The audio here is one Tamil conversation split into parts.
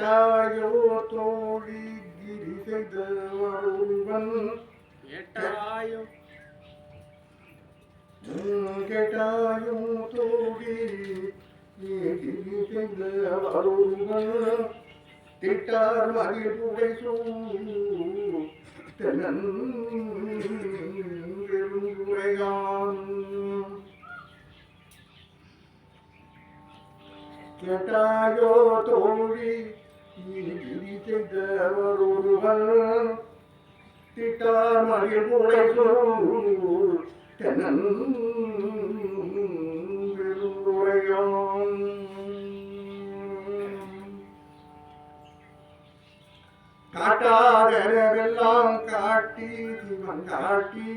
கேட்டாயோ தோழி கிரி செய்த ஒருவன் கேட்டாயோ உம், கேட்டாயோ தோழி கிரி செய்த ஒருவன் திட்டார் மகிழ்வுடை தென்னன் பெருங்குறையான் கேட்டாயோ தோழி கிரி ஒருவன் திட்டார் மகிழ்வுடை தென்னன் காட்டாதெல்லாம் காட்டி சிவன் காட்டி.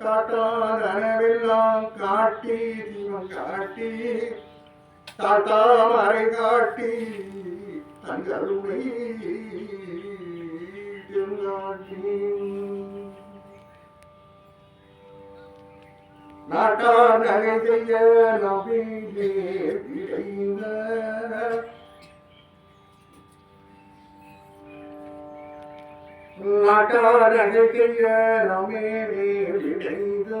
காட்டாதெல்லாம் காட்டி சிவன் காட்டி. தாத்தா மறை காட்டி தங்களுடைய நாட்டார் நகை செய்ய நபிலே விரைந்த நாட்டாரகைய நமேவே விளைந்து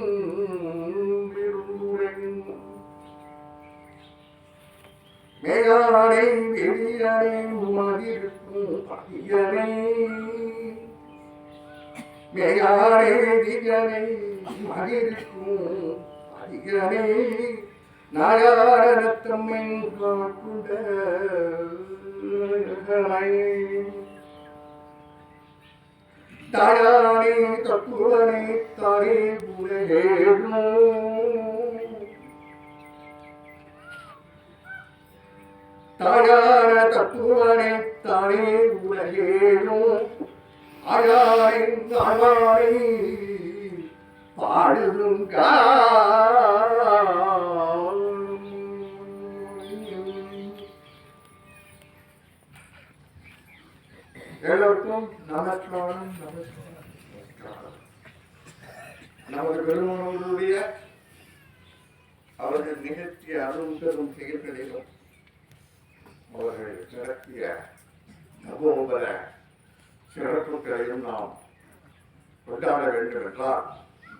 மேகானை வெளியனை மதிருக்கும் பதியனை மேகானை வெளியனை மதிருக்கும் பதியனை நாராயணத்தம்மை தாயானே தத்துவனை தாரே புலகேழும் தாயார தத்துவனே தானே உலகேனும் ஆயாரை ஆயாரை எல்லோருக்கும் நமஸ்காரம் நமஸ்காரம். நமது பெருமானவர்களுடைய அவர்கள் நிகழ்த்திய அரும் பெரும் செயல்களிலும் அவர்கள் நடத்திய நவோபர சிறப்புகளையும் நாம் கொண்டாட வேண்டும் என்றால்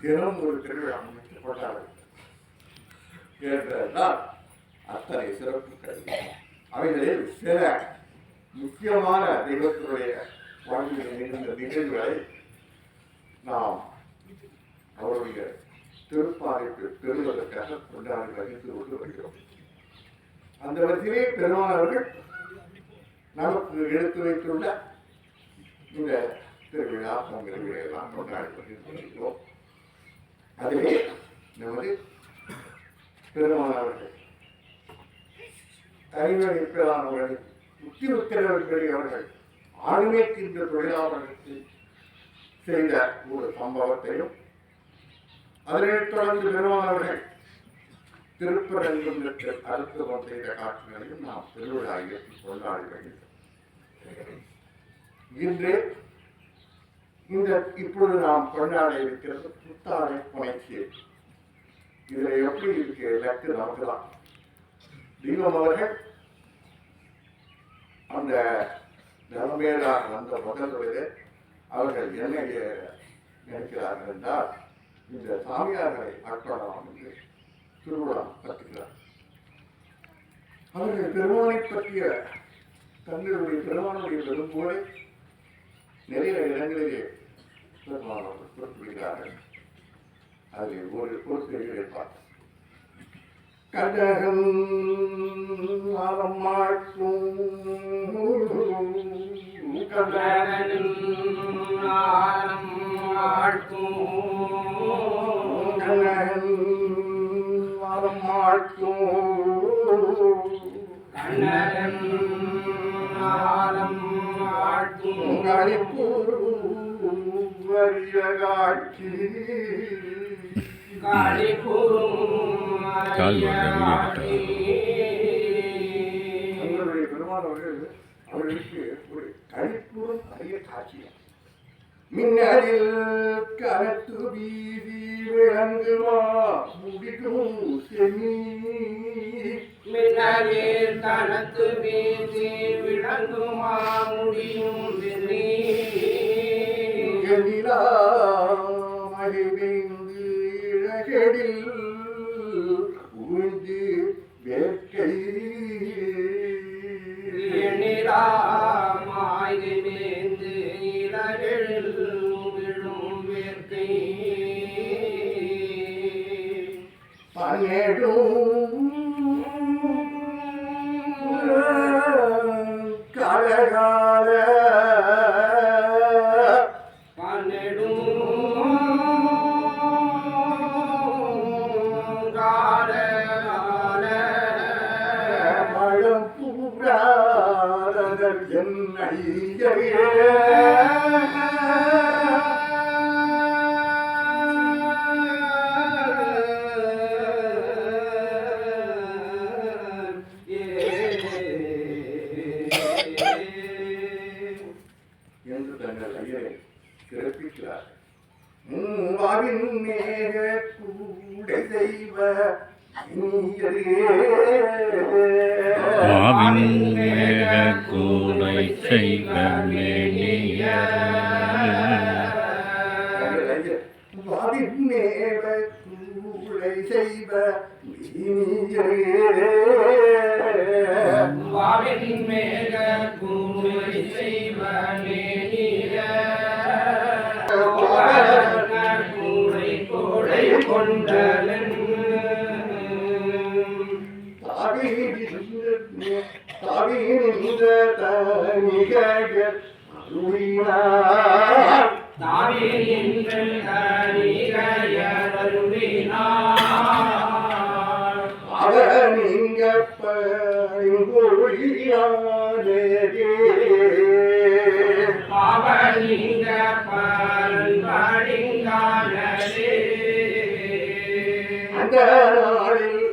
தினம் ஒரு திருவிழா அமைத்து கொண்டாட வேண்டும் என்றால் அத்தனை சிறப்புகள் அவைகளில் சில முக்கியமான தெய்வத்தினுடைய வாழ்வில் நிகழ்ந்த நிகழ்வுகளை நாம் அவருடைய திருப்பாறைக்கு பெறுவதற்காக கொண்டாடி வகித்து கொண்டு வருகிறோம் அந்த வரிசையிலே பெருமானவர்கள் நமக்கு எடுத்து வைத்துள்ள இந்த திருவிழா பொங்கல்களை எல்லாம் கொண்டாடி வருகிறோம் அதிலே நமது பெருமானவர்கள் அறிவரை பெறானவர்களை உத்தி உத்தரவுகளை அவர்கள் ஆளுமைக்கின்ற தொழிலாளர்களுக்கு செய்த ஒரு சம்பவத்தையும் அதனைத் தொடர்ந்து திருப்பரங்கம் திருப்பரங்குன்றத்தில் கருத்து செய்த காட்சிகளையும் நாம் திருவிழா இயக்கி கொண்டாடி இன்று இந்த இப்பொழுது நாம் கொண்டாட இருக்கிறது புத்தாடை புனைச்சி இதுல எப்படி இருக்கு இலக்கு நமக்கு தான் தீபம் அவர்கள் அந்த நிலைமையிலாக வந்த முதல்வர்களே அவர்கள் என்ன நினைக்கிறார்கள் என்றால் இந்த சாமியார்களை ஆட்கொள்ளலாம் என்று திருவிழா கற்றுக்கிறார் அவர்கள் பெருமானை பற்றிய தங்களுடைய பெருமானுடைய விரும்போடு நிறைய இடங்களிலே பெருமானவர்கள் குறிப்பிடுகிறார்கள் அதில் ஒரு ஒரு செய்தியை பார்த்தோம் கதகன் அறமாட்டும் கதகன் ஆரம் ஆழ்த்தும். கதகன் வரிய காட்சி பெருமாள் அவர்கள் அவர்களுக்கு ஒரு கழிப்புறும் அரிய காட்சியம் மின்னலில் கரத்து வீதி விளங்குமா முடிக்கும் செமி மின்னலில் தனத்து வீசி விளங்குமா முடியும். எண்ணிலா மகிழ்ந்து இழகடில் உழுந்து வேட்கை எண்ணிலாமாய் 八月如。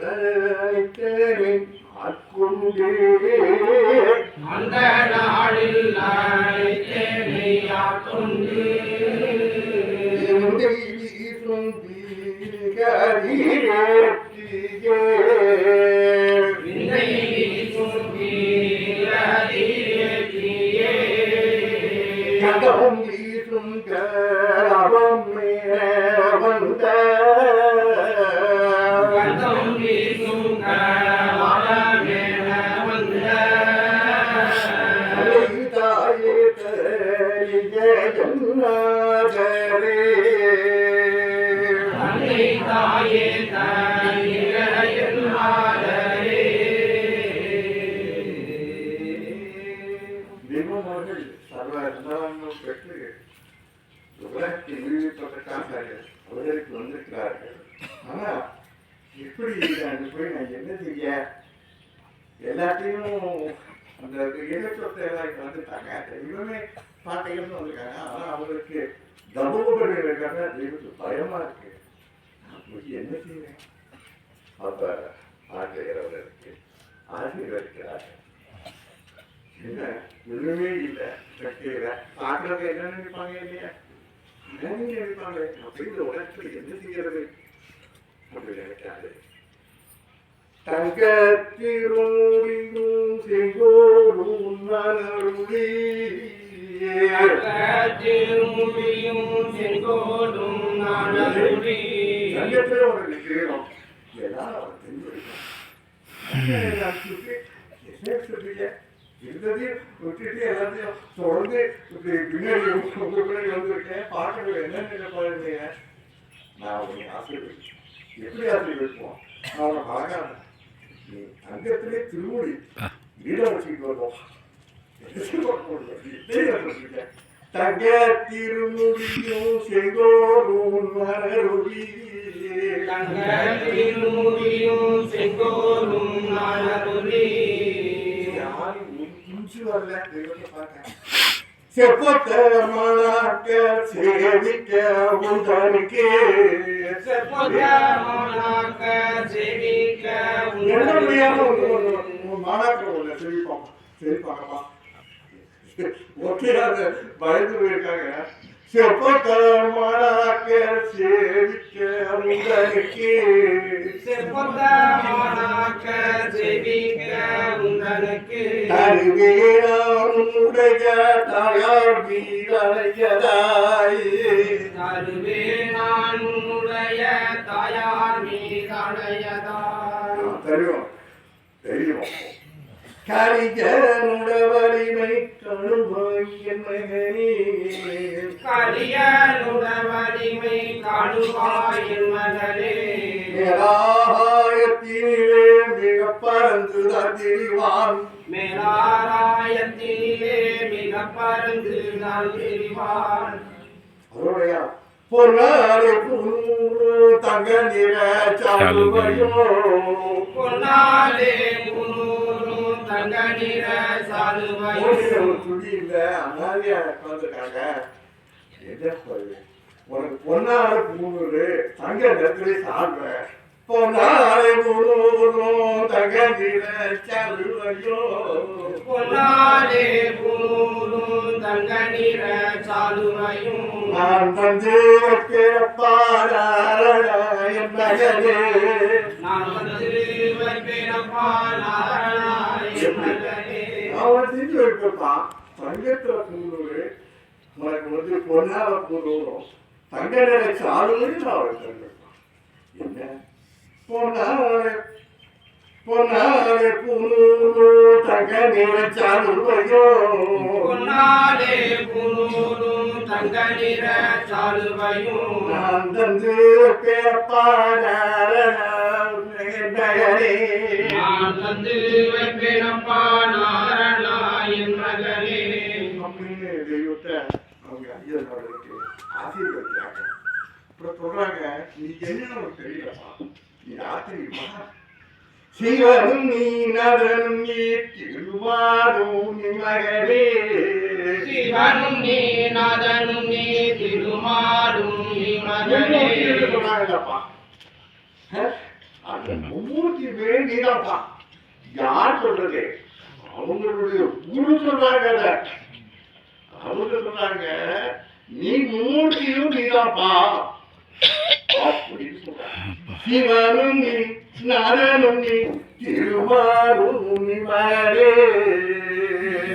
அழைத்தேன். ஆட்கொண்டே அந்த நாளில் நாளைத்தேனையாக் கொண்டு எந்தை வீசும் தரிய அன்னை தாயே தனிரையில் ஆதரே. தெய்வம் அவர்கள் சர்வ எல்லாரும் பெற்று உலகத்தை விடுவிப்பதற்காக அவர்களுக்கு வந்திருக்கிறார்கள் ஆனா எப்படி நான் போய் நான் என்ன செய்ய எல்லாத்தையும் அந்த இலச்சொத்தை எல்லாம் வந்துட்டாங்க தெய்வமே பாட்டைகள்னு வந்திருக்காங்க ஆனா அவங்களுக்கு தபோபடுகிறதுக்காக தெய்வத்துக்கு பயமா இருக்கு நான் போய் என்ன செய்வேன் அப்ப ஆசிரியர் அவர்களுக்கு ஆசீர்வதிக்கிறார்கள் என்ன ஒண்ணுமே இல்லை கட்டியில பாக்குறவங்க என்ன நினைப்பாங்க இல்லையா என்ன நினைப்பாங்க அப்படிங்கிற உலகத்துல என்ன செய்யறது அப்படி நினைக்காது செங்கோடும் நலருளி செங்கோடும் நாடருளி. தங்கத்துல ஒரு நிக்கிறோம் எல்லாம் அவர் தெரிஞ்சிருக்கோம் இருந்ததையும் விட்டுட்டு எல்லாத்தையும் தொடர்ந்து இப்படி பின்னாடி உங்க பின்னாடி வந்திருக்கேன் பார்க்கறது என்ன நினைப்பாருங்க நான் உன்னை ஆசீர்வதிப்பேன் எப்படி ஆசீர்வதிப்போம் நான் உனக்கு அழகா நீ அங்கத்திலே திருமூடி வீட வச்சுக்கிட்டு வருவோம் திருமுடியும் செங்கோரும் மலருளி தங்கத்திருமுடியும் செங்கோலும் நாளருளி செப்பத்த மலாக்க சேவிக்க உந்தனுக்கே செப்பொத்தமானாக்க செவிக்க சேவிக்க உந்தனுக்கே உந்தனுக்கு மாணாக்க ஒண்ணு செவிப்பாங்க அது பயந்து போயிருக்காங்க. செப்பத்த மலாக்க சேவிக்க உந்தனுக்கு. செப்பொத்தமானாக்க செவிக்க உந்தனுக்கு. அறிவேனுடைய தாயார் வீரடையதாய் தருவே நான் உன்னுடைய தாயார் மீதடையதாய். தெரியும். தெரியும். கரிஜனுடைய வலிமை கழுவாய் என் மகனே கலியனுட வலிமை காணுவாயின் மகளே மேலாயத்திலே மிக பறந்து திரிவான் மேலாராயத்திலே மிக பறந்து நான் தெரிவான் அவருடைய பொருளாலே புனூறு தங்க நிற சாலுவையோ பொன்னாலே புனூரும் தங்க நிற சாலுவையும் ஒரு துணி இல்ல அனாதையா உட்காந்துருக்காங்க என்ன உனக்கு தங்க நிறத்துல சாப்பிட பொன்னாலே பூணூறும் தங்க நிற சாலுவையோ பொன்னாலே புனூரும் தங்க நிற சாலுவையும் நான் தந்து வைக்கிறப்பாராயன் மகனே நான் அவன் செஞ்சு வைப்பான் தங்கத்துல பூணூறு உனக்கு வந்து பொன்னால பூணூறும் தங்க நிற சாலுவையும் நான் வைத்திருப்பேன் என்ன? பூணூறு தங்க நிற சாலுவையோ பொன்னாலே புனூரும் சாலுவையும் நான் தந்து வைப்பேனப்பா நாராயணாயன் மகனே அப்படின்னு தெய்வத்தை அவங்க ஐயர்களுக்கு ஆசீர்வதிக்கிறாங்க. அப்புறம் சொல்றாங்க. நீ என்ன உனக்கு தெரியலப்பா நீ யார் தெரியுமா சிவனும் நீ நதனும் நீ திருவாரும் மகனே. சிவனும் நீ நாதனும் நீ திருமாலும் நீ மகனே. சொன்னாங்கப்பா அந்த மும்மூர்த்தி வேண்டிதாப்பா யார் சொல்றது? அவங்களுடைய குரு சொல்றாங்க. அவங்க சொல்றாங்க நீ மும்மூர்த்தியும் நீதாப்பா. அப்படின்னு சொல்றாங்க. சிவனும் நீ நரனும் நீ திருவாரும் நீ மகனே.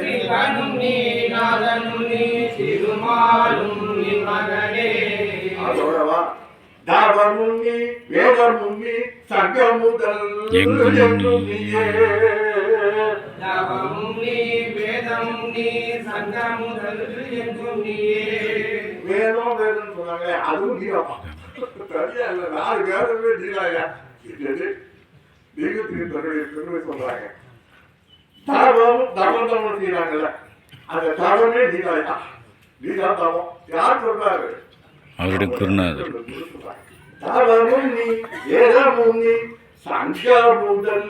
சிவனும் நீ நாதனும் நீ திருமாலும் நீ மகனே அதோடவா? எங்கும் அதுவும் நீதாப்பா சரியா இல்ல நாலு இது தெய்வத்துக்கு தன்னுடைய பெருமை சொல்றாங்க. தவம் தவம் தவம் செய்யறாங்கல்ல அந்த தவமே நீதாயா? நீதா தவம் யார் சொல்றாரு? அவருடைய குருநாதர். தவமும் நீ வேதமும் நீ சங்கமுதல்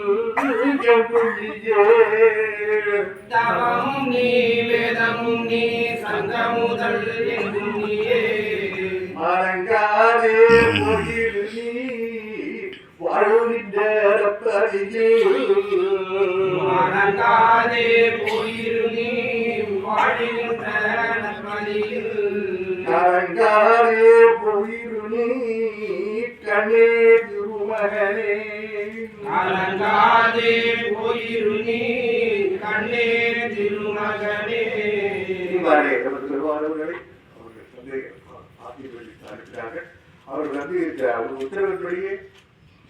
ஆசீர்வதித்தார்கள் அவர்கள் வந்து இந்த ஒரு உத்தரவின்படியே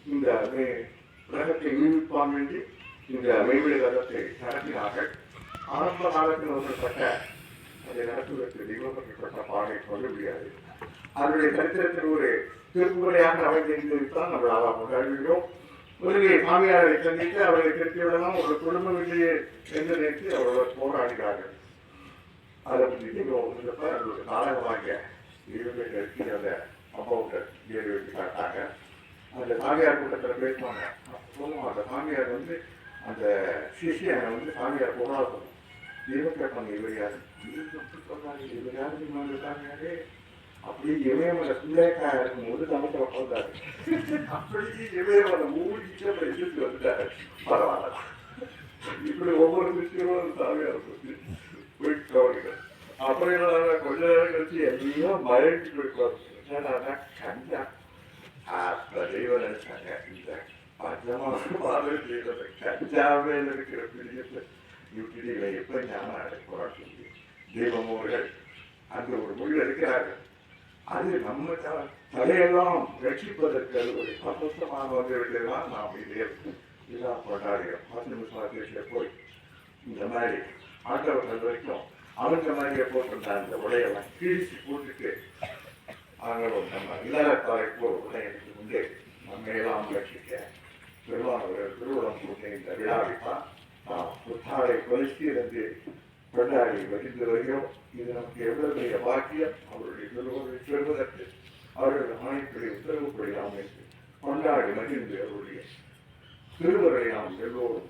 இந்த மே- உலகத்தை நிரூபிப்பான் வேண்டி இந்த மெய்விட கதத்தை நடத்தினார்கள். ஆரம்ப காலத்தில் ஒன்றுபட்ட அதை நடத்துவதற்கு நிறுவப்பட்ட பாடை சொல்ல முடியாது. அவருடைய சரித்திரத்தில் ஒரு திருமுறையாக அமைந்திருந்ததுதான் நம்ம அதை கொண்டாடுகிறோம் ஒரு சாமியாரை சந்தித்து அவரை திருத்தி விடலாம் ஒரு குடும்பம் இல்லையே என்று நினைத்து அவர்கள் போராடினார்கள். அதை பற்றி நீங்கள் வந்தப்ப அது நாடகமாக இவங்க நெருக்கி அந்த அப்பாவுட்ட ஏறி வச்சு காட்டாங்க அந்த சாமியார் கூட்டத்தில் பேசுவாங்க அப்போ அந்த சாமியார் வந்து அந்த சிஷியனை வந்து சாமியார் போராடணும் இவன் கேட்பாங்க இவர் யாரு சொன்னாரு இவர் யாரு இந்த சாமியாரே அப்படி இமயமலை பிள்ளைக்கா இருக்கும்போது நமக்கு உட்காந்தாரு அப்படி இமயமலை மூடிச்சு அப்புறம் எதிர்த்து வந்துட்டாரு. பரவாயில்ல. இப்படி ஒவ்வொரு விஷயமும் சாமியார் போயிட்டு கவனிக்கிறேன் அப்புறம் என்ன கொஞ்ச நேரம் கழிச்சு எல்லாம் மயங்கி போயிட்டு கண்டா கஞ்சா அப்ப தெய்வம் நினைச்சாங்க இந்த பஞ்சமான பார்வை செய்யறது கஞ்சாவே இருக்கிற பிரியத்தை இப்படி எப்ப ஞானம் அடைக்கிறார் சொல்லி தெய்வமோர்கள் அந்த ஒரு இருக்கிறார்கள் அது நம்ம தலையெல்லாம் ரட்சிப்பதற்கு அது ஒரு சந்தோஷமான வந்தவர்களெல்லாம் நாம் இதே இதா கொண்டாடுகிறோம். பத்து நிமிஷம் போய். இந்த மாதிரி ஆட்டவர்கள் வரைக்கும் அவங்க மாதிரியே போட்டிருந்தாங்க அந்த உடையெல்லாம் கீழ்ச்சி போட்டுட்டு அவங்களும் நம்ம இல்லறத்தாரை போல் உடையனுக்கு முன்னே நம்ம எல்லாம் ரட்சிக்க திருவாரூர் திருவுளம் கொண்ட இந்த விழாவைத்தான் நாம் புத்தாடை கொலிசி இருந்து கொண்டாடி வருகின்ற வருகிறோம் இது நமக்கு எவ்வளவு பெரிய பாக்கியம்? அவருடைய திருவுருவை சொல்வதற்கு அவருடைய ஆணைப்படி உத்தரவுப்படி அமைத்து கொண்டாடி மகிழ்ந்து அவருடைய திருவரை நாம் எல்லோரும்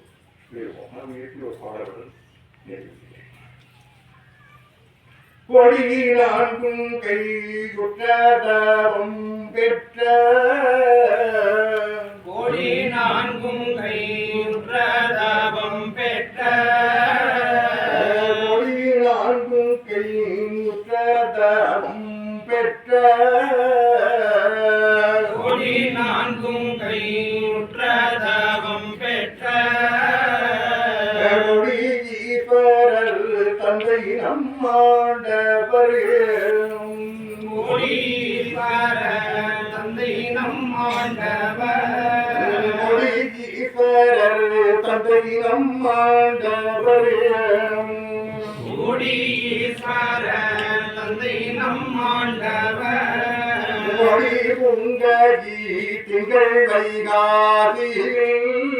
நாம் இயற்றிய பாடல்கள். நேர்கிறேன் கொடியிலான்கும் கை குற்றதவம் பெற்ற கோடி நான்கும் கை உற்றதவம் பெற்ற கொடியிலான்கும் கை குற்றதவம் பெற்ற தந்தை நம்மாண்டவர் கோடீஸ்வர தந்தை நம் ஆண்டவர். ஈஸ்வரர் தந்தை நம்மாண்டவர் தந்தை நம் ஆண்டவர். மொழி புங்கி திங்கள் வைகாதியில்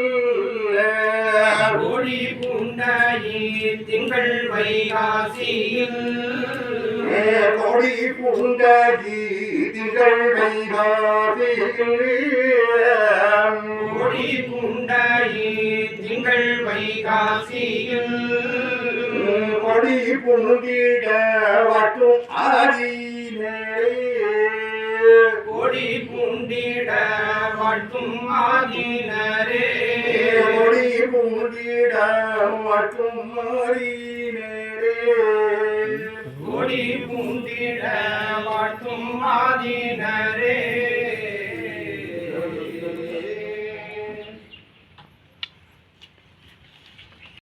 கோடி பூண்டாயி திங்கள் வைகாசியில். கொடி புங்கி திங்கள் வைகாதியில் கோடி பூண்டாயி திங்கள் வைகாசியில். கொடி புங்கிட வட்டும் ஆதினே கோடி பூண்டிட மட்டும் ஒளி கொடி புங்கிட வட்டும் நேரே. ஒளி பூண்டிட மட்டும் ஆகினரே